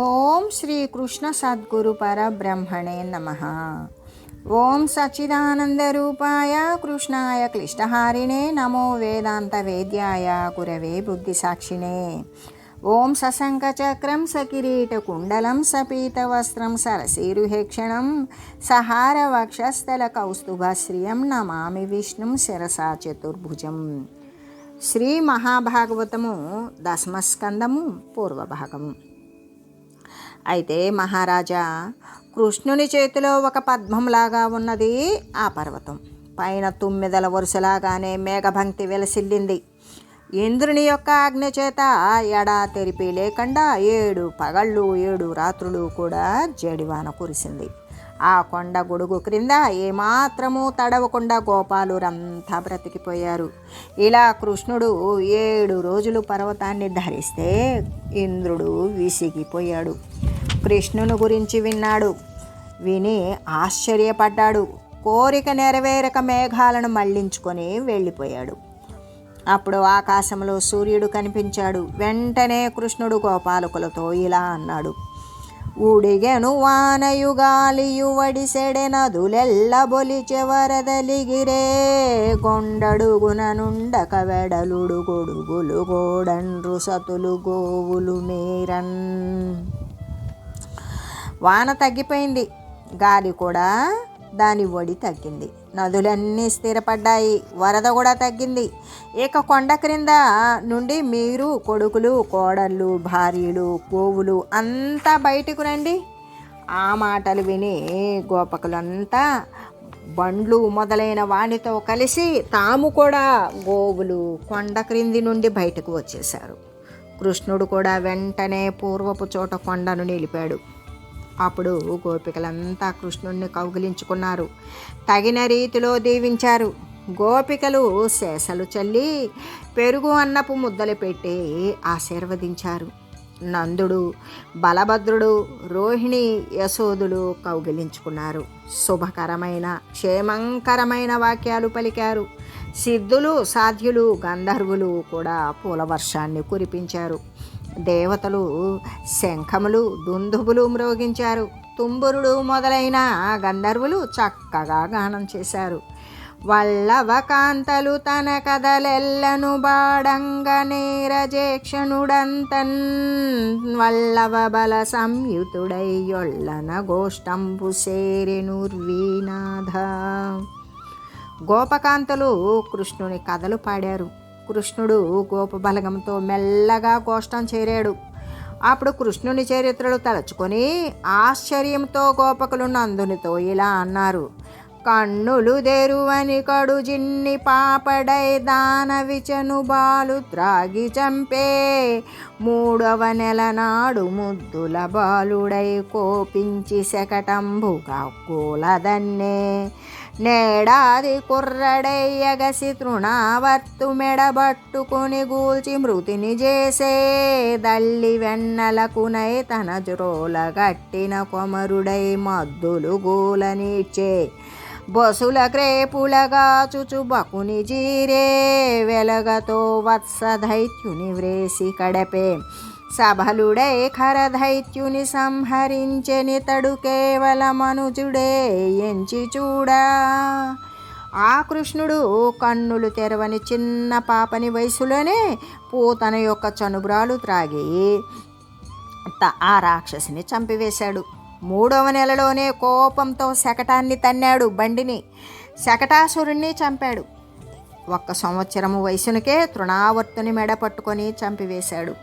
ఓం శ్రీకృష్ణ సద్గురు పరబ్రహ్మణే నమ. ఓం సచ్చిదానందరూపాయ కృష్ణాయ క్లిష్టహారిణే నమో వేదాంత వేద్యాయ గురవే బుద్ధిసాక్షిణే. ఓం సశంఖచక్రం సకిరీటకుండలం సపీతవస్త్రం సరసీరుహేక్షణం సహార వక్షస్థల కౌస్తుభశ్రియం నమామి విష్ణుం శిరసా చతుర్భుజం. శ్రీ మహాభాగవతము దశమస్కందము పూర్వభాగము. అయితే మహారాజా కృష్ణుని చేతిలో ఒక పద్మంలాగా ఉన్నది ఆ పర్వతం. పైన తుమ్మిదల వరుసలాగానే మేఘభంక్తి వెలసిల్లింది. ఇంద్రుని యొక్క ఆజ్ఞ చేత ఎడా తెరిపి లేకుండా ఏడు పగళ్ళు ఏడు రాత్రులు కూడా జడివాన కురిసింది. ఆ కొండ గొడుగు క్రింద ఏమాత్రము తడవకుండా గోపాలురంతా బ్రతికిపోయారు. ఇలా కృష్ణుడు ఏడు రోజులు పర్వతాన్ని ధరిస్తే ఇంద్రుడు విసిగిపోయాడు. కృష్ణుని గురించి విన్నాడు. విని ఆశ్చర్యపడ్డాడు. కోరిక నెరవేరక మేఘాలను మళ్ళించుకొని వెళ్ళిపోయాడు. అప్పుడు ఆకాశంలో సూర్యుడు కనిపించాడు. వెంటనే కృష్ణుడు గోపాలకులతో ఇలా అన్నాడు. ఉడిగెను వానయు గాలియు వడిసెడెనదులెల్ల బొలిచె వరదలిగిరే వెడలుడు గొడుగులు గోడండ్రు సతులు గోవులు మీరన్. వాన తగ్గిపోయింది గాలి కూడా దాని ఒడి తగ్గింది. నదులన్నీ స్థిరపడ్డాయి వరద కూడా తగ్గింది. ఇక కొండ క్రింద నుండి మీరు కొడుకులు కోడళ్ళు భార్యలు గోవులు అంతా బయటకు రండి. ఆ మాటలు విని గోపకులంతా బండ్లు మొదలైన వానితో కలిసి తాము కూడా గోవులు కొండ క్రింది నుండి బయటకు వచ్చేశారు. కృష్ణుడు కూడా వెంటనే పూర్వపు చోట కొండను నిలిపాడు. అప్పుడు గోపికలంతా కృష్ణుణ్ణి కౌగిలించుకున్నారు. తగిన రీతిలో దీవించారు. గోపికలు శేషలు చల్లి పెరుగు అన్నపు ముద్దలు పెట్టి ఆశీర్వదించారు. నందుడు బలభద్రుడు రోహిణి యశోదులు కౌగిలించుకున్నారు. శుభకరమైన క్షేమంకరమైన వాక్యాలు పలికారు. సిద్ధులు సాధ్యులు గంధర్వులు కూడా పూల వర్షాన్ని కురిపించారు. దేవతలు శంఖములు దుందుబులు మ్రోగించారు. తుంబురుడు మొదలైన గంధర్వులు చక్కగా గానం చేశారు. వల్లవ కాంతలు తన కథలెల్లను బాడంగ నీరజేక్షణుడంతన్ వల్లవ బల సంయుతుడై యొల్లన గోష్టంబు సేరెనుర్వీనాథ గోపకాంతలు కృష్ణుని కథలు పాడారు. కృష్ణుడు గోపబలగంతో మెల్లగా గోష్టం చేరాడు. అప్పుడు కృష్ణుని చరిత్రలు తలుచుకొని ఆశ్చర్యంతో గోపకులు నందునితో ఇలా అన్నారు. కన్నులు దేరువని కడు జిన్ని పాపడై దానవిచను బాలు త్రాగి చంపే. మూడవ నెల నాడు ముద్దుల బాలుడై కోపించి శకటంబుగా కూలదన్నే. నేడాది కుర్రడై ఎగసి తృణావర్తు మెడబట్టుకుని గూల్చి మృతిని చేసే దల్లి వెన్నలకునై తన జురోల కట్టిన కొమరుడై మద్దులు గూలనిచ్చే బొసుల క్రేపులగా చుచుబకుని జీరే వెలగతో వత్స దైత్యుని వ్రేసి కడపే. సభలుడే ఖరధైత్యుని సంహరించని తడు కేవలమనుజుడే ఎంచి చూడా. ఆ కృష్ణుడు కన్నులు తెరవని చిన్న పాపని వయసులోనే పూతన యొక్క చనుబ్రాలు త్రాగి ఆ రాక్షసిని చంపివేశాడు. మూడవ నెలలోనే కోపంతో శకటాన్ని తన్నాడు బండిని. శకటాసురుణ్ణి చంపాడు. ఒక్క సంవత్సరము వయసునికే తృణావర్తుని మెడ పట్టుకొని చంపివేశాడు.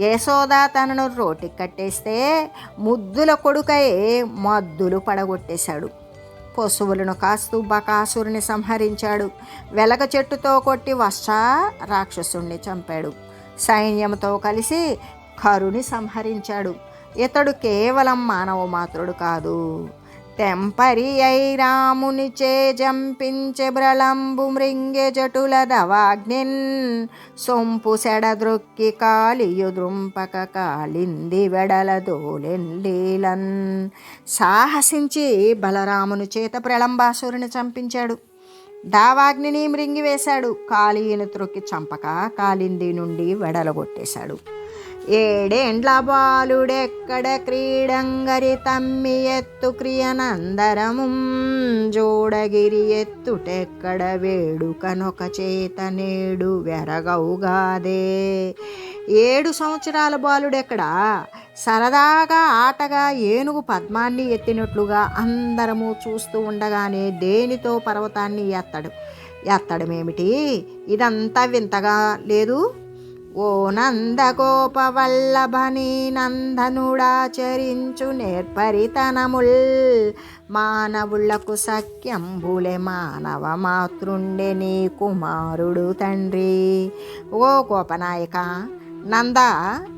యశోద తనను రోటికి కట్టేస్తే ముద్దుల కొడుకై మద్దులు పడగొట్టేశాడు. పశువులను కాస్తూ బకాసురుని సంహరించాడు. వెలగ చెట్టుతో కొట్టి వర్ష రాక్షసుణ్ణి చంపాడు. సైన్యంతో కలిసి కరుని సంహరించాడు. ఇతడు కేవలం మానవ మాత్రుడు కాదు. తెంపరి అయి రాముని చే జంపించె బ్రలంబు మృంగె జటుల దవాగ్నిన్. సొంపు సెడద్రొక్కి కాలియు ద్రుంపక కాలింది వెడల దోలెన్ సాహసించి బలరాముని చేత ప్రళంబాసురుని చంపించాడు. దావాగ్నిని మృంగివేశాడు కాళీయుని త్రొక్కి చంపక కాలింది నుండి వెడలగొట్టేశాడు ఏడేండ్ల బాలుడెక్కడ క్రీడంగరి తమ్మి ఎత్తు క్రియనందరము జోడగిరి ఎత్తుటెక్కడ వేడుకనొక చేత నేడు వెరగవుగాదే. ఏడు సంవత్సరాల బాలుడెక్కడా? సరదాగా ఆటగా ఏనుగు పద్మాన్ని ఎత్తినట్లుగా అందరము చూస్తూ ఉండగానే దేనితో పర్వతాన్ని ఎత్తడు? ఎత్తడమేమిటి? ఇదంతా వింతగా లేదు? ఓ నందగోపవల్లభని నందనుడాచరించు నేర్పరితనముల్. మానవులకు సఖ్యంబులే మానవ మాతృండే నీ కుమారుడు తండ్రి. ఓ గోపనాయక నంద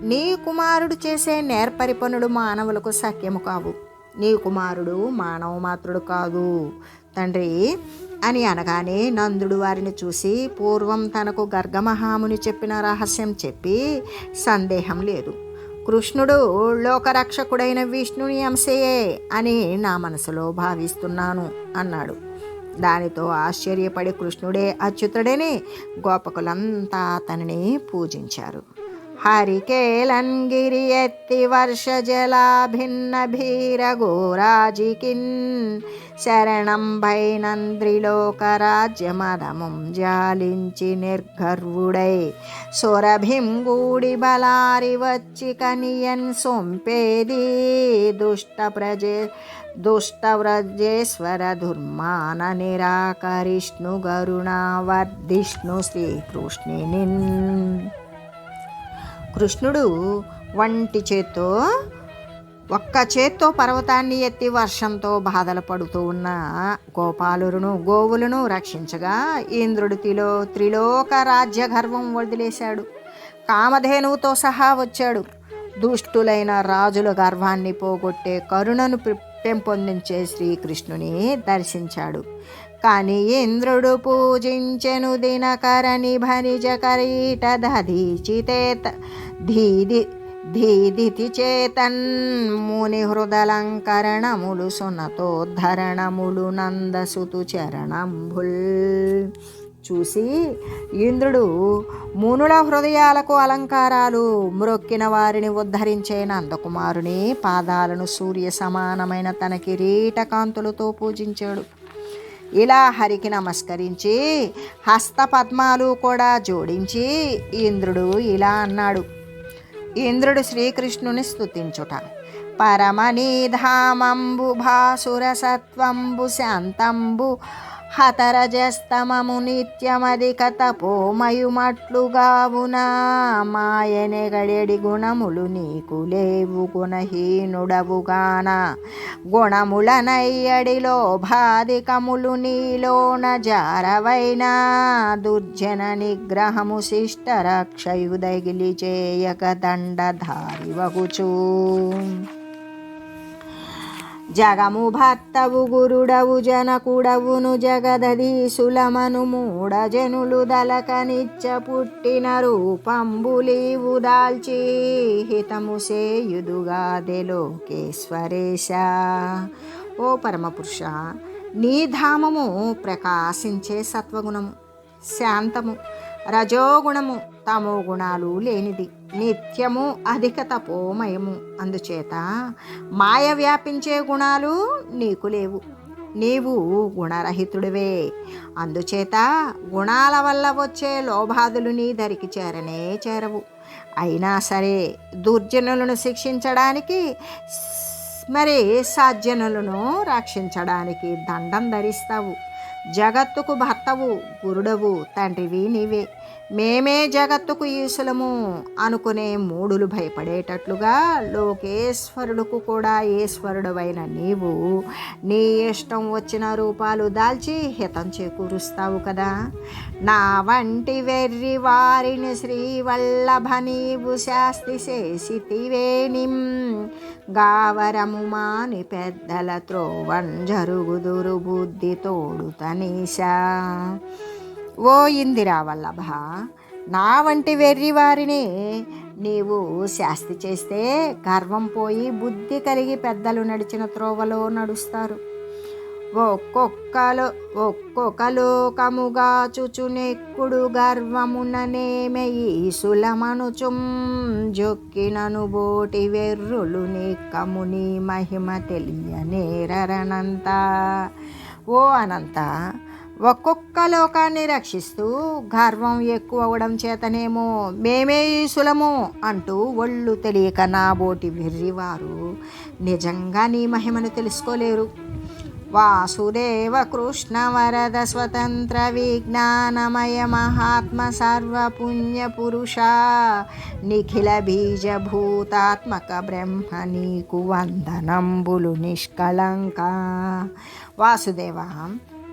నీ కుమారుడు చేసే నేర్పరి పనులు మానవులకు సఖ్యము కావు. నీ కుమారుడు మానవ మాతృడు కాదు. తండ్రి అని అనగానే నందుడు వారిని చూసి పూర్వం తనకు గర్గమహాముని చెప్పిన రహస్యం చెప్పి సందేహం లేదు. కృష్ణుడు లోకరక్షకుడైన విష్ణుని అంశయే అని నా మనసులో భావిస్తున్నాను అన్నాడు. దానితో ఆశ్చర్యపడి కృష్ణుడే అచ్యుతుడని గోపకులంతా అతనిని పూజించారు. हरिकेलङ्गिर्यत्ति वर्षजलाभिन्नभीरघोराजिकिन् शरणं भैनन्द्रिलोकराज्यमदमुं जालिञ्चि निर्गर्वुडै सुरभिं गूडिबलारिवच्चि कनियन् सोम्पेदी दुष्टप्रजे दुष्टव्रजेश्वर दुर्माननिराकरिष्णु गरुणावर्धिष्णु श्रीकृष्णिनिन्। కృష్ణుడు వంటి చేత్తో ఒక్క చేత్తో పర్వతాన్ని ఎత్తి వర్షంతో బాధలు పడుతూ ఉన్న గోపాలురును గోవులను రక్షించగా ఇంద్రుడు తిలో త్రిలోక రాజ్య గర్వం వదిలేశాడు. కామధేనువుతో సహా వచ్చాడు. దుష్టులైన రాజుల గర్వాన్ని పోగొట్టే కరుణను పెంపొందించే శ్రీకృష్ణుని దర్శించాడు. కానీ ఇంద్రుడు పూజించెను దినకరని భనిజ కరీట దధీచితేత ధీది ధీదితి చేతన్. ముని హృదలంకరణములు సునతోద్ధరణములు నందసుతు చరణంభుల్ చూసి ఇంద్రుడు మునుల హృదయాలకు అలంకారాలు మ్రొక్కిన వారిని ఉద్ధరించే నందకుమారుని పాదాలను సూర్య సమానమైన తన కిరీట కాంతులతో పూజించాడు. ఇలా హరికి నమస్కరించి హస్తపద్మాలు కూడా జోడించి ఇంద్రుడు ఇలా అన్నాడు. ఇంద్రుడు శ్రీకృష్ణుని స్తుతించుట. పరమనీధామంబు భాసురసత్వంబు శాంతంబు హతరజస్తమము నిత్యమధిక తపోమయుమట్లుగావున మాయనే గుణములు నీకు లేవు గుణహీనుడవుగాన. గుణములనయ్యడిలో బాధికములు నీలోన జారవైన. దుర్జన నిగ్రహము శిష్ట రక్షయుదగిలి చేయక దండధారి వగుచూ. జగము భర్తవు గురుడవు జనకుడవును జగదధీశులమను మూడ జనులు పుట్టిన రూపంబులీవు దాల్చి హితము సేయుదుగాదెలోకేశ్వరేశ ఓ పరమపురుష నీ ధామము ప్రకాశించే సత్వగుణము శాంతము రజోగుణము తమో గుణాలు లేనిది. నిత్యము అధిక తపోమయము. అందుచేత మాయ వ్యాపించే గుణాలు నీకు లేవు. నీవు గుణరహితుడివే. అందుచేత గుణాల వల్ల వచ్చే లోభాదులు నీ ధరికి చేరనే చేరవు. అయినా సరే దుర్జనులను శిక్షించడానికి మరి సాధ్యనులను రక్షించడానికి దండం ధరిస్తావు. జగత్తుకు భర్తవు గురుడవు తండ్రివి నీవే. మేమే జగత్తుకు ఈసులము అనుకునే మూడులు భయపడేటట్లుగా లోకేశ్వరుడుకు కూడా ఈశ్వరుడవైన నీవు నీ ఇష్టం వచ్చిన రూపాలు దాల్చి హితం చేకూరుస్తావు కదా. నా వంటి వెర్రి వారిని శ్రీవల్లభ నీవు శాస్తి చేసితివేనిం గావరము మాని పెద్దల త్రోవం జరుగుదురు బుద్ధి తోడుతనీశా ఓ ఇందిరా వల్లభ నా వంటి వెర్రి వారిని నీవు శాస్తి చేస్తే గర్వం పోయి బుద్ధి కలిగి పెద్దలు నడిచిన త్రోవలో నడుస్తారు. ఒక్కొక్కలు ఒక్కొక్క లోకముగా చుచునెక్కుడు గర్వముననేమె ఈసులమనుచుం జొక్కినను బోటి వెర్రులు నిక్కముని మహిమ తెలియనేరనంత ఓ అనంత ఒక్కొక్క లోకాన్ని రక్షిస్తూ గర్వం ఎక్కువ అవడం చేతనేమో మేమే ఈసులము అంటూ ఒళ్ళు తెలియక నాబోటి వెర్రివారు నిజంగా నీ మహిమను తెలుసుకోలేరు. వాసుదేవ కృష్ణ వరద స్వతంత్ర విజ్ఞానమయ మహాత్మ సర్వపుణ్య పురుష. నిఖిల బీజభూతాత్మక బ్రహ్మ నీకు వందనంబులు నిష్కళంక వాసుదేవ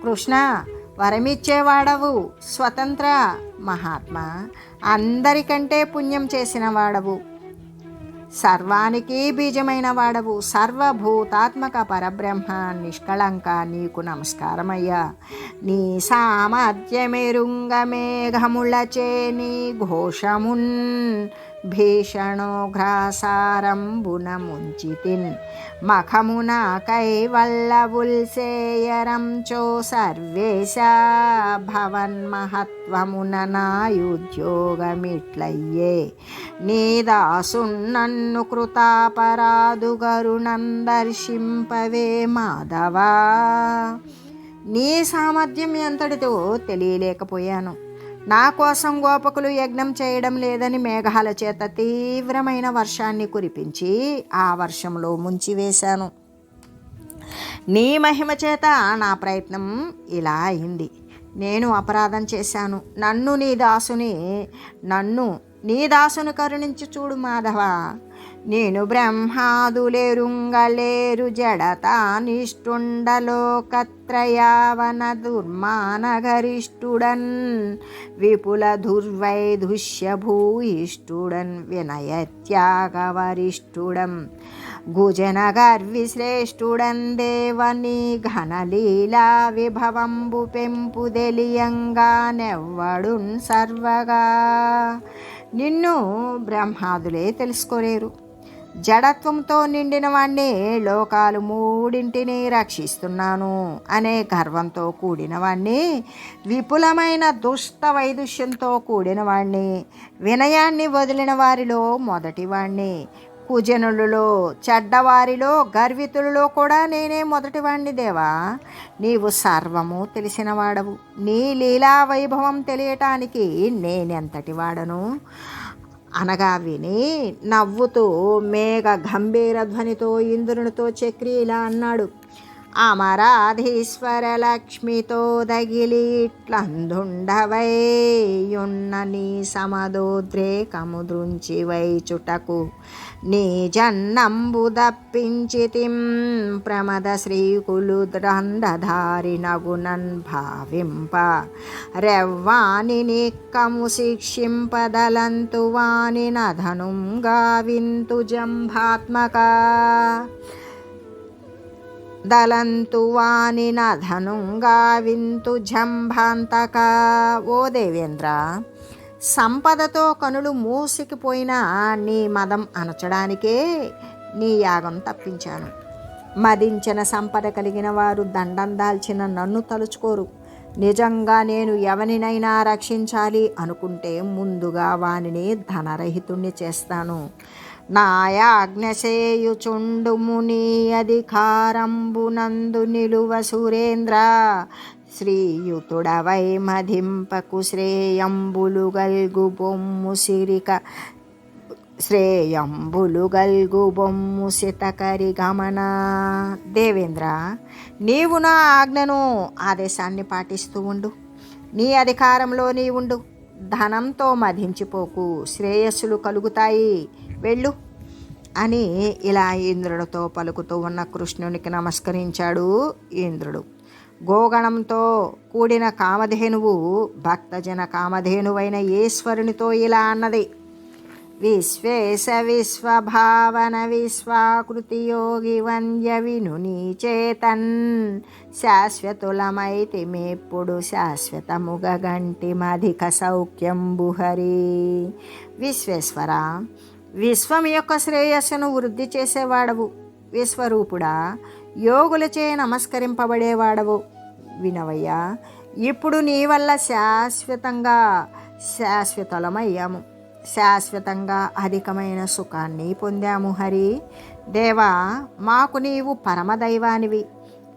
కృష్ణ వరమిచ్చేవాడవు స్వతంత్ర మహాత్మ. అందరికంటే పుణ్యం చేసిన వాడవు. సర్వానికి బీజమైన వాడవు. సర్వభూతాత్మక పరబ్రహ్మ నిష్కళంక నీకు నమస్కారమయ్యా. నీ సామర్థ్యమెరుంగ మేఘములచే నీ ఘోషమున్. భీషణోఘ్రాసారంబునముంచితిన్ మఖమున కైవల్లవుల్సేయరం చో సర్వేశ భవన్మహత్వమున నాయుద్యోగమిట్లయ్యే. నీ దాసున్నన్ను కృతాపరాధు మాధవా. నీ సామర్థ్యం ఎంతటితో తెలియలేకపోయాను. నా కోసం గోపకులు యజ్ఞం చేయడం లేదని మేఘాల చేత తీవ్రమైన వర్షాన్ని కురిపించి ఆ వర్షంలో ముంచివేశాను. నీ మహిమ చేత నా ప్రయత్నం ఇలా అయింది. నేను అపరాధం చేశాను. నన్ను నీ దాసుని నన్ను నీ దాసును కరుణించి చూడు మాధవ. నేను బ్రహ్మాదులేరుంగలేరు జడతానిష్టుండలోకత్రయావన దుర్మానగరిష్ఠుడన్ విపుల దుర్వైదుష్య భూయిష్ఠుడన్ వినయత్యాగవరిష్ఠుడం గుజన గర్విశ్రేష్ఠుడన్ దేవని ఘనలీలా విభవంబు పెంపు తెలియంగా నెవ్వడున్ సర్వగా. నిన్ను బ్రహ్మాదులే తెలుసుకోలేరు. జడత్వంతో నిండిన వాణ్ణి లోకాలు మూడింటిని రక్షిస్తున్నాను అనే గర్వంతో కూడిన వాణ్ణి విపులమైన దుష్ట వైదుష్యంతో కూడిన వాణ్ణి వినయాన్ని వదిలిన వారిలో మొదటివాణ్ణి కుజనులలో చెడ్డవారిలో గర్వితులలో కూడా నేనే మొదటివాణ్ణి దేవా. నీవు సర్వము తెలిసినవాడవు నీ లీలా వైభవం తెలియటానికి నేనెంతటి వాడను? అనగా విని నవ్వుతూ మేఘ గంభీర ధ్వనితో ఇంద్రునితో చక్రి ఇలా అన్నాడు. అమరాధీశ్వర లక్ష్మితో దగిలి ఇట్లందుండవైయున్న నీ సమదోద్రేకము దృంచి వైచుటకు నీ జన్నంబు దప్పించితిం ప్రమద శ్రీకులు రంధధారి నగునన్ భావింప రెవ్వాని నిక్కము శిక్షింపదలంతు వాని నధనుం గావింతు జంభాత్మక దలంతు వాని నధనుంగా గావింతు జంభాంతక ఓ దేవేంద్ర సంపదతో కనులు మూసికిపోయిన నీ మదం అనచడానికే నీ యాగం తప్పించాను. మదించిన సంపద కలిగిన వారు దండం దాల్చిన నన్ను తలుచుకోరు. నిజంగా నేను ఎవరినైనా రక్షించాలి అనుకుంటే ముందుగా వానిని ధనరహితుణ్ణి చేస్తాను. నాయాజ్ఞసేయుచుండుము నీ అధికారంబునందు నిలువ సురేంద్ర. శ్రీయుతుడవై మధింపకు శ్రేయంబులు గల్గు బొమ్ము సిరిక శ్రేయంబులు గల్గు బొమ్ము సితకరి గమన దేవేంద్ర నీవు నా ఆజ్ఞను ఆదేశాన్ని పాటిస్తూ ఉండు. నీ అధికారంలో నీ ఉండు. ధనంతో మధించిపోకు. శ్రేయస్సులు కలుగుతాయి. వెళ్ళు అని ఇలా ఇంద్రుడితో పలుకుతూ ఉన్న కృష్ణునికి నమస్కరించాడు ఇంద్రుడు. గోగణంతో కూడిన కామధేనువు భక్తజన కామధేనువైన ఈశ్వరునితో ఇలా అన్నది. విశ్వేశ విశ్వభావన విశ్వాకృతి యోగి వంద్య వినుని చేతన్ శాశ్వతులమైతి మేప్పుడు శాశ్వతముగ గంటిమధిక సౌఖ్యంబుహరి విశ్వేశ్వర విశ్వం యొక్క శ్రేయస్సును వృద్ధి చేసేవాడవు. విశ్వరూపుడా యోగులచే నమస్కరింపబడేవాడవు. వినవయ్యా ఇప్పుడు నీ వల్ల శాశ్వతంగా శాశ్వతలమయ్యాము. శాశ్వతంగా అధికమైన సుఖాన్ని పొందాము హరి. దేవా మాకు నీవు పరమదైవానివి.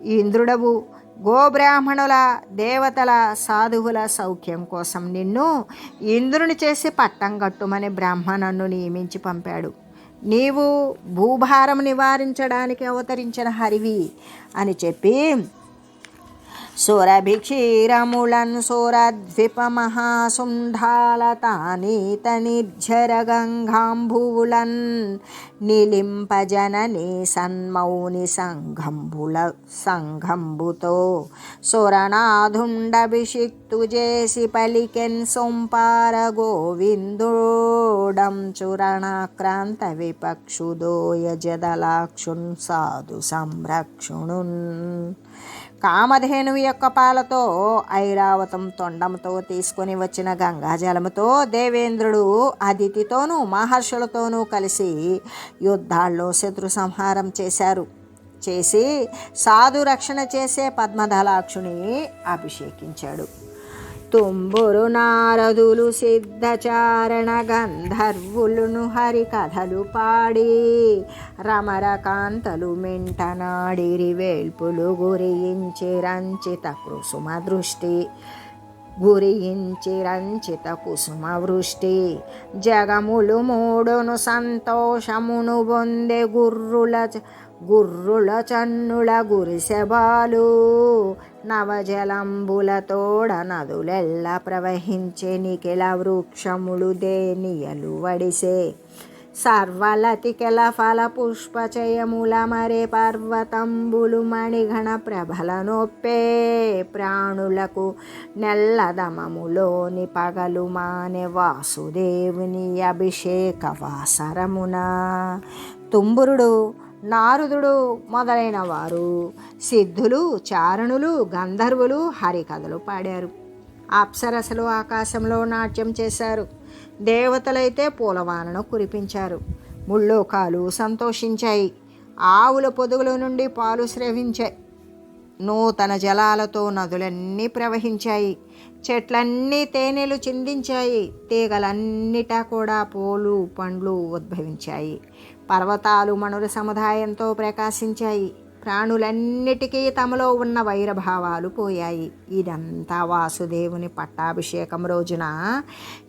ఇంద్రుడవు గోబ్రాహ్మణుల దేవతల సాధువుల సౌఖ్యం కోసం నిన్ను ఇంద్రుని చేసి పట్టం కట్టుమని బ్రాహ్మణను నియమించి పంపాడు. నీవు భూభారం నివారించడానికి అవతరించిన హరివి అని చెప్పి సురభిక్షీరముళన్ సురద్విపమహాసుంఢాలతానీత నిర్ఝరగంగాంబువులన్ నిలింపజనని సన్మౌని సంఘంబుల సంఘంబుతో సురనాథుండభిషిక్తు చేసి పలికెన్ సొంపార గోవిందోడం చురణాక్రాంత విపక్షుదోయ జదలాక్షున్ సాధు సంరక్షుణున్ కామధేనువు యొక్క పాలతో ఐరావతం తొండంతో తీసుకొని వచ్చిన గంగాజలముతో దేవేంద్రుడు అదితితోనూ మహర్షులతోనూ కలిసి యుద్ధాల్లో శత్రు సంహారం చేశారు. చేసి సాధు రక్షణ చేసే పద్మధలాక్షుని అభిషేకించాడు. తుంబురు నారదులు సిద్ధచారణ గంధర్వులును హరి కథలు పాడి రమరకాంతలు మెంటనాడిరి వేల్పులు గురించి రంచిత కుసుమ దృష్టి గురించి రంచిత కుసుమ వృష్టి. జగములు మూడును సంతోషమును పొందే గుర్రుల గుర్రుల చన్నుల గురిసెబాలు నవజలంబులతోడ నదులెల్ల ప్రవహించే నిఖిల వృక్షములు దేనియలు వడిసే? సర్వలతికెల ఫల పుష్పచయముల మరే పర్వతంబులు మణిగణ ప్రభల నొప్పే? ప్రాణులకు నెల్లదమములోని పగలు మానే వాసుదేవుని అభిషేక వాసరమున? తుంబురుడు నారదుడు మొదలైన వారు సిద్ధులు చారణులు గంధర్వులు హరికథలు పాడారు. అప్సరసలు ఆకాశంలో నాట్యం చేశారు. దేవతలైతే పూలవానను కురిపించారు. ముల్లోకాలు సంతోషించాయి. ఆవుల పొదుగుల నుండి పాలు స్రవించాయి. నూతన జలాలతో నదులన్నీ ప్రవహించాయి. చెట్లన్నీ తేనెలు చిందించాయి. తీగలన్నిటా కూడా పూలు పండ్లు ఉద్భవించాయి. పర్వతాలు మణుల సముదాయంతో ప్రకాశించాయి. ప్రాణులన్నిటికీ తమలో ఉన్న వైరభావాలు పోయాయి. ఇదంతా వాసుదేవుని పట్టాభిషేకం రోజున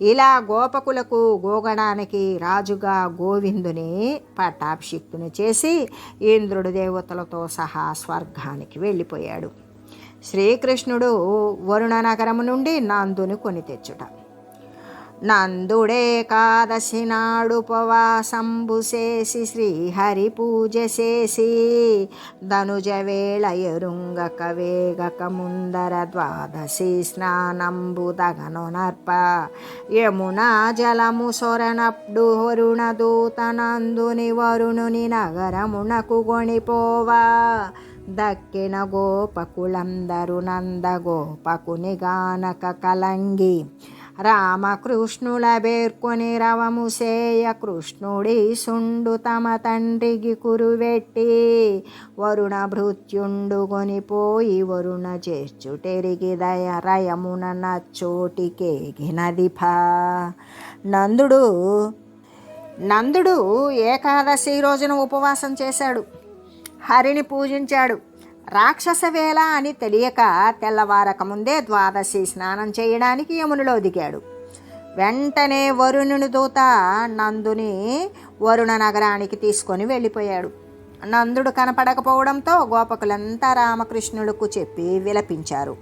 ఇలా గోపకులకు గోగడానికి రాజుగా గోవిందుని పట్టాభిషిక్తుని చేసి ఇంద్రుడు దేవతలతో సహా స్వర్గానికి వెళ్ళిపోయాడు. శ్రీకృష్ణుడు వరుణ నగరము నుండి నందుని కొని తెచ్చుట. నందుడే కాదశి నాడు ఉపవాసంబు చేసి శ్రీహరి పూజ చేసి ధనుజ వేళ ఎరుంగక వేగక ముందర ద్వాదశి స్నానంబు దగను నర్ప యమునా జలము సొరనప్పుడు వరుణ దూతనందుని వరుణుని నగరమునకు గొణిపోవా. దక్కిన గోపకులందరు నంద గోపకుని గానక కలంగి రామకృష్ణుల బేర్కొని రవము సేయ కృష్ణుడి సుండు తమ తండ్రికి కురువెట్టి వరుణ భృత్యుండు కొనిపోయి వరుణ చేర్చుటెరిగి దయ రయమున నచ్చోటికేగినదిఫ. నందుడు నందుడు ఏకాదశి రోజున ఉపవాసం చేశాడు. హరిని పూజించాడు. రాక్షస వేళ అని తెలియక తెల్లవారక ముందే ద్వాదశి స్నానం చేయడానికి యమునిలో దిగాడు. వెంటనే వరుణుని దూత నందుని వరుణ నగరానికి తీసుకొని వెళ్ళిపోయాడు. నందుడు కనపడకపోవడంతో గోపకులంతా రామకృష్ణుడుకు చెప్పి విలపించారు.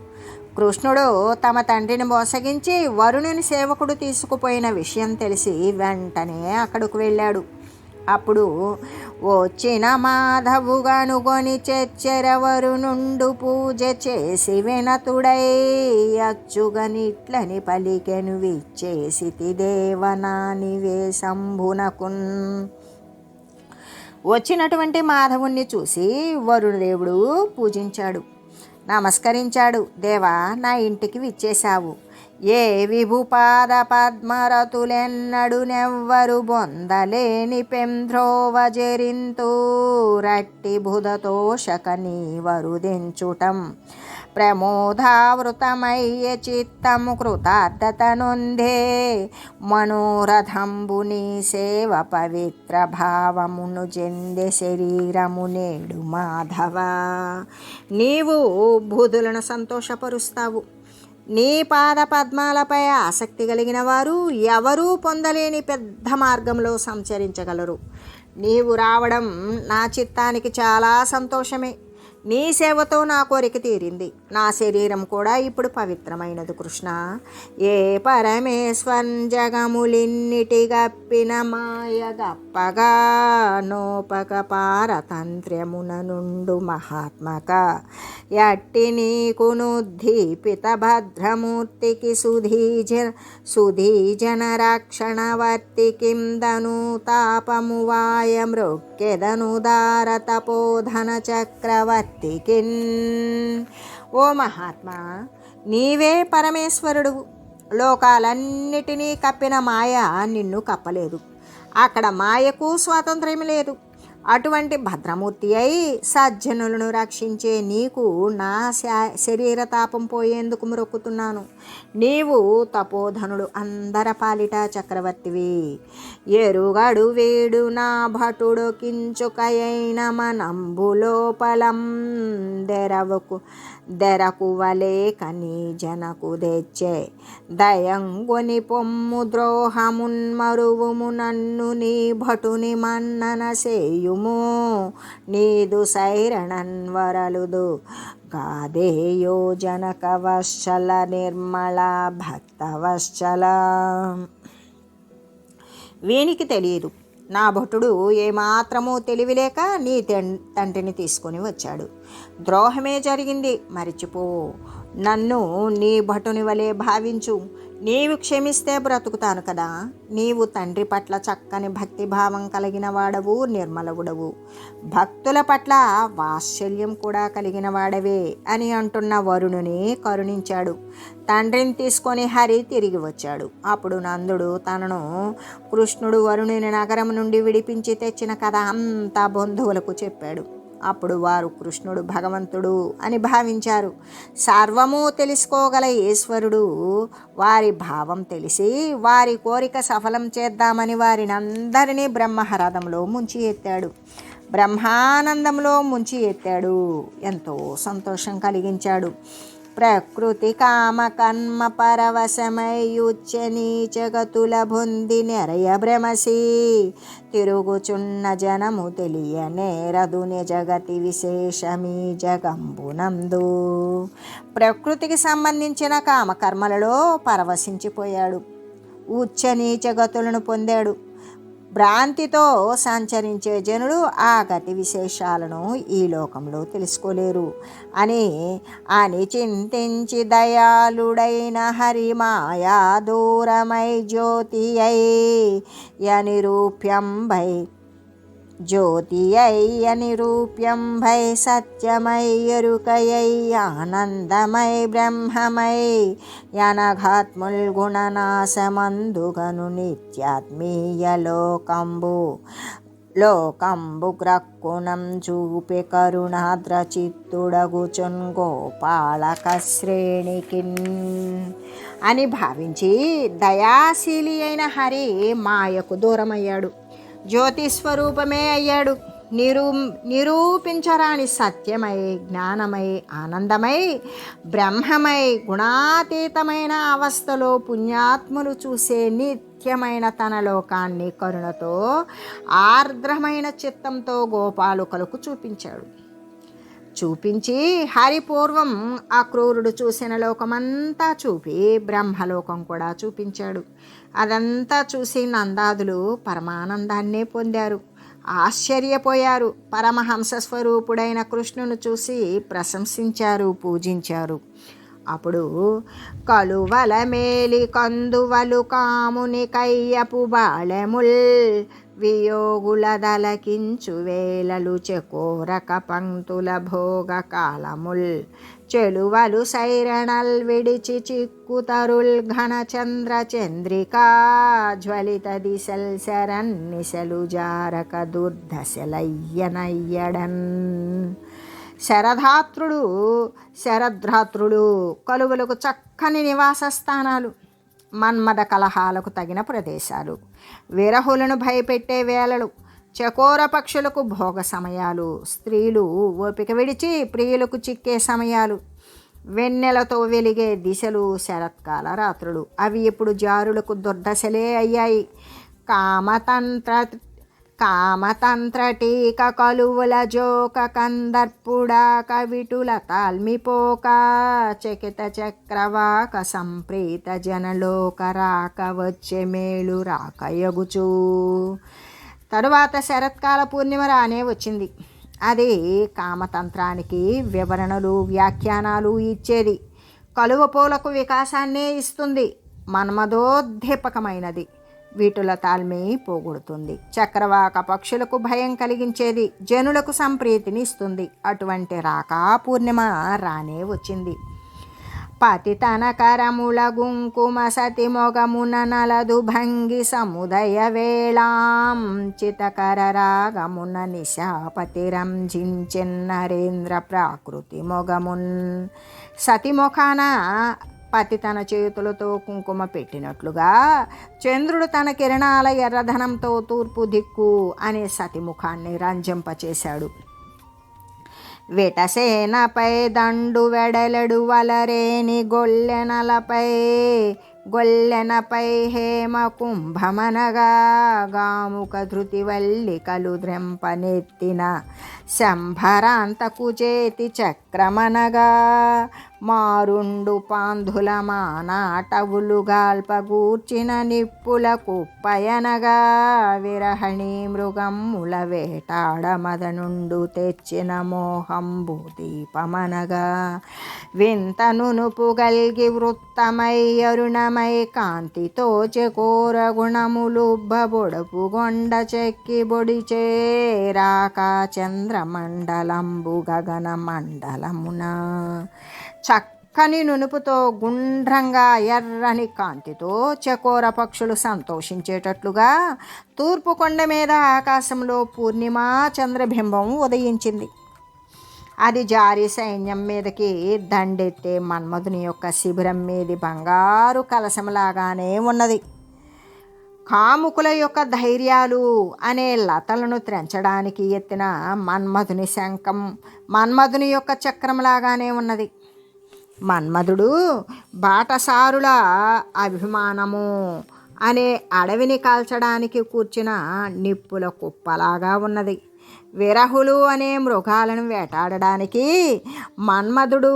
కృష్ణుడు తమ తండ్రిని మోసగించి వరుణుని సేవకుడు తీసుకుపోయిన విషయం తెలిసి వెంటనే అక్కడికి వెళ్ళాడు. అప్పుడు వచ్చిన మాధవు గనుగొని చెచ్చెరవరు నుండు పూజ చేసి వినతుడై అచ్చుగనిట్లని పలికెను విచ్చేసి దేవనాని వేసంభునకున్ వచ్చినటువంటి మాధవుణ్ణి చూసి వరుణదేవుడు పూజించాడు నమస్కరించాడు దేవా నా ఇంటికి విచ్చేశావు. ఏ విభుపాద పద్మరతులెన్నడునెవ్వరు బొందలేని పెంధ్రోవ జరింతూ రట్టి బుధతోషక నీవరుదించుటం ప్రమోదావృతమయ్య చిత్తము కృతార్థత నొందే. మనోరథంబుని సేవ పవిత్ర భావమును చెందే శరీరము నేడు మాధవ. నీవు బుధులను సంతోషపరుస్తావు. నీ పాద పద్మాలపై ఆసక్తి కలిగిన వారు ఎవరూ పొందలేని పెద్ద మార్గంలో సంచరించగలరు. నీవు రావడం నా చిత్తానికి చాలా సంతోషమే. నీ సేవతో నా కోరిక తీరింది. నా శరీరం కూడా ఇప్పుడు పవిత్రమైనది కృష్ణ. ఏ పరమేశ్వర్ జగములిన్నిటి గప్పిన మాయ గప్పగా నోపక పారతంత్ర్యమున నుండు మహాత్మక. ఎట్టి నీకునుద్దీపిత భద్రమూర్తికి సుధీజ సుధీజన రక్షణవర్తి కిందను తాపము వాయ మృక్కెదను తపోధన చక్రవర్తికిన్. ఓ మహాత్మా నీవే పరమేశ్వరుడు. లోకాలన్నిటినీ కప్పిన మాయ నిన్ను కప్పలేదు. అక్కడ మాయకు స్వాతంత్ర్యం లేదు. అటువంటి భద్రమూర్తి అయి సజ్జనులను రక్షించే నీకు నా శరీర తాపం పోయేందుకు మొక్కుతున్నాను నీవు తపోధనుడు అందర పాలిట చక్రవర్తివి. ఎరుగడు వేడు నా భటుడు కించుకయైన మనంబు లోపలం దెరవకు దెరకువలే కని జనకు తెచ్చే దయంగుని పొమ్ము ద్రోహమున్మరువుము నన్ను నీ భటుని మన్నన సేయుము. నీదు సైరణన్వరలుదు గాదేయో జనక వశ్చల నిర్మల భక్తవశ్చల వీనికి తెలియదు. నా భటుడు ఏమాత్రమూ తెలివిలేక నీ తండ్రిని తీసుకొని వచ్చాడు. ద్రోహమే జరిగింది. మరిచిపో. నన్ను నీ భటుని వలె భావించు. నీవు క్షమిస్తే బ్రతుకుతాను కదా. నీవు తండ్రి పట్ల చక్కని భక్తిభావం కలిగిన వాడవు నిర్మలవుడవు. భక్తుల పట్ల వాత్సల్యం కూడా కలిగిన వాడవే అని అంటున్న వరుణుని కరుణించాడు. తండ్రిని తీసుకొని హరి తిరిగి వచ్చాడు. అప్పుడు నందుడు తనను కృష్ణుడు వరుణుని నగరం నుండి విడిపించి తెచ్చిన కథ అంతా బంధువులకు చెప్పాడు. అప్పుడు వారు కృష్ణుడు భగవంతుడు అని భావించారు. సర్వము తెలుసుకోగల ఈశ్వరుడు వారి భావం తెలిసి వారి కోరిక సఫలం చేద్దామని వారిని అందరినీ బ్రహ్మహరథంలో ముంచి ఎత్తాడు. బ్రహ్మానందంలో ముంచి ఎత్తాడు. ఎంతో సంతోషం కలిగించాడు. ప్రకృతి కామ కర్మ పరవశమయుచ్చ నీచగతుల బొంది నెరయ భ్రమసి. తిరుగుచున్న జనము తెలియనేరదుని జగతి విశేషమీ జగంబునందు ప్రకృతికి సంబంధించిన కామకర్మలలో పరవశించిపోయాడు. ఉచ్చ నీచగతులను పొందాడు. భ్రాంతితో సంచరించే జనులు ఆ గతి విశేషాలను ఈ లోకంలో తెలుసుకోలేరు. అని అని చింతించి దయాళుడైన హరిమాయా దూరమై జ్యోతి అయి రూప్యం జ్యోతియై జ్యోతి నిరూప్యం భై సత్యమై ఎరుకయై ఆనందమై బ్రహ్మమై యనఘాత్ముల్ గుణనాశమందుగను నిత్యాత్మీయ లోకంబు. గ్రక్కుణం చూపే కరుణాద్ర చిత్తుడగుచున్ గోపాలక శ్రేణికిన్ అని భావించి దయాశీలి అయిన హరి మాయకు దూరమయ్యాడు. జ్యోతి స్వరూపమే అయ్యాడు. నిరూ నిరూపించరాని సత్యమై జ్ఞానమై ఆనందమై బ్రహ్మమై గుణాతీతమైన అవస్థలో పుణ్యాత్ములు చూసే నిత్యమైన తన లోకాన్ని కరుణతో ఆర్ద్రమైన చిత్తంతో గోపాలుకలకు చూపించాడు. చూపించి హరిపూర్వం ఆ క్రూరుడు చూసిన లోకమంతా చూపి బ్రహ్మలోకం కూడా చూపించాడు. అదంతా చూసి నందాదులు పరమానందాన్నే పొందారు. ఆశ్చర్యపోయారు. పరమహంస స్వరూపుడైన కృష్ణును చూసి ప్రశంసించారు పూజించారు. అప్పుడు కలువల మేలి కందువలు కాముని కయ్యపు బాళముల్ వియోగుల దలకించు వేలలు చెకోరక పంక్తుల భోగ కాలముల్ చెలువలు సైరణల్ విడిచి చిక్కుతరుల్ ఘనచంద్ర చంద్రికా జ్వలిత దిశల్ శరన్నిశలు జారక దుర్దశలయ్యనయ్యడన్. శరధాత్రుడు శరధ్రాత్రుడు కలువులకు చక్కని నివాస స్థానాలు మన్మద కలహాలకు తగిన ప్రదేశాలు. విరహులను భయపెట్టే వేళలు చకోర పక్షులకు భోగ సమయాలు స్త్రీలు ఓపిక విడిచి ప్రియులకు చిక్కే సమయాలు. వెన్నెలతో వెలిగే దిశలు శరత్కాల రాత్రులు. అవి ఇప్పుడు జారులకు దుర్దశలే అయ్యాయి. కామతంత్ర కామతంత్ర టీక కలువుల జోక కందర్పుడా కవిటుల తాల్మిపోక చకిత చక్రవాక సంప్రీత జనలోక రాక వచ్చే మేలు రాకయగుచూ తరువాత శరత్కాల పూర్ణిమ రానే వచ్చింది. అది కామతంత్రానికి వివరణలు వ్యాఖ్యానాలు ఇచ్చేది. కలువ పూలకు వికాసాన్నే ఇస్తుంది. మన్మదోద్దీపకమైనది వీటుల తాల్మి పోగొడుతుంది. చక్రవాక పక్షులకు భయం కలిగించేది. జనులకు సంప్రీతిని ఇస్తుంది. అటువంటి రాక పూర్ణిమ రానే వచ్చింది. పతి తన కరముల గుంకుమ సతి మొగమున నలదు భంగి సముదయ వేళాం చితకర రాగమున నిశాపతి రంజించెన్నరేంద్ర ప్రాకృతి మొగమున్. సతిముఖాన పతి తన చేతులతో కుంకుమ పెట్టినట్లుగా చంద్రుడు తన కిరణాల ఎర్రధనంతో తూర్పు దిక్కు అనే సతిముఖాన్ని రంజింపచేశాడు. విటసేనపై దండు వెడలడు వలరేని గొల్లెనలపై గొల్లెనపై హేమ కుంభమనగా గాముక ధృతివల్లికలు ద్రెంపనెత్తిన శంభరాంతకు చేతి చక్రమనగా మారుండు పాంధుల మానాటవులు గాల్పగూర్చిన నిప్పుల కుప్పయనగా విరహణీ మృగమ్ముల వేటాడమదనుండు తెచ్చిన మోహంబు దీపమనగా. వింతను పుగల్గి వృత్తమై అరుణమై కాంతితో చెకోర గుణములు బొడపు గొండ చెక్కి బొడిచే రాక చంద్రమండలంబు గగన మండలమున చక్కని నునుపుతో గుండ్రంగా ఎర్రని కాంతితో చకోర పక్షులు సంతోషించేటట్లుగా తూర్పు కొండ మీద ఆకాశంలో పూర్ణిమ చంద్రబింబం ఉదయించింది. అది జారి సైన్యం మీదకి దండెత్తే మన్మధుని యొక్క శిబిరం మీది బంగారు కలశంలాగానే ఉన్నది. కాముకుల యొక్క ధైర్యాలు అనే లతలను త్రెంచడానికి ఎత్తిన మన్మధుని శంఖం మన్మధుని యొక్క చక్రంలాగానే ఉన్నది. మన్మధుడు బాటసారుల అభిమానము అనే అడవిని కాల్చడానికి కూర్చిన నిప్పుల కుప్పలాగా ఉన్నది. విరహులు అనే మృగాలను వేటాడడానికి మన్మధుడు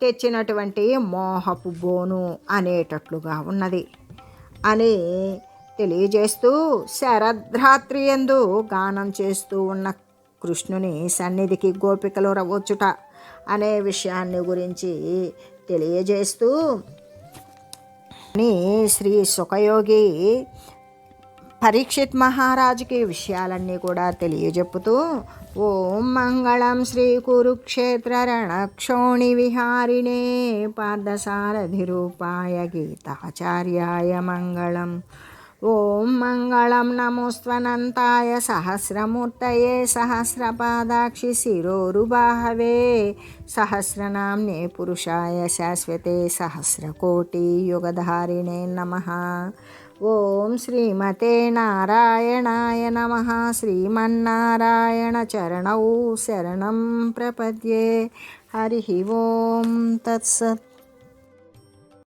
తెచ్చినటువంటి మోహపు బోను అనేటట్లుగా ఉన్నది అని తెలియజేస్తూ శరద్రాత్రి ఎందు గానం చేస్తూ ఉన్న కృష్ణుని సన్నిధికి గోపికలు రవచ్చుట అనే విషయాన్ని గురించి తెలియజేస్తూ శ్రీ సుఖయోగి పరీక్షిత్ మహారాజుకి విషయాలన్నీ కూడా తెలియజెప్పుతూ ఓం మంగళం శ్రీ కురుక్షేత్ర రణక్షోణి విహారిణే పార్థసారథి రూపాయ గీతాచార్యాయ మంగళం. ॐ मङ्गलं नमोस्त्वनन्ताय सहस्रमूर्तये सहस्रपादाक्षि शिरोरुबाहवे, सहस्रनाम्ने पुरुषाय शाश्वते सहस्रकोटियुगधारिणे नमः। ॐ श्रीमते नारायणाय नमः, श्रीमन्नारायणचरणौ शरणं प्रपद्ये। हरिः ॐ तत्सत्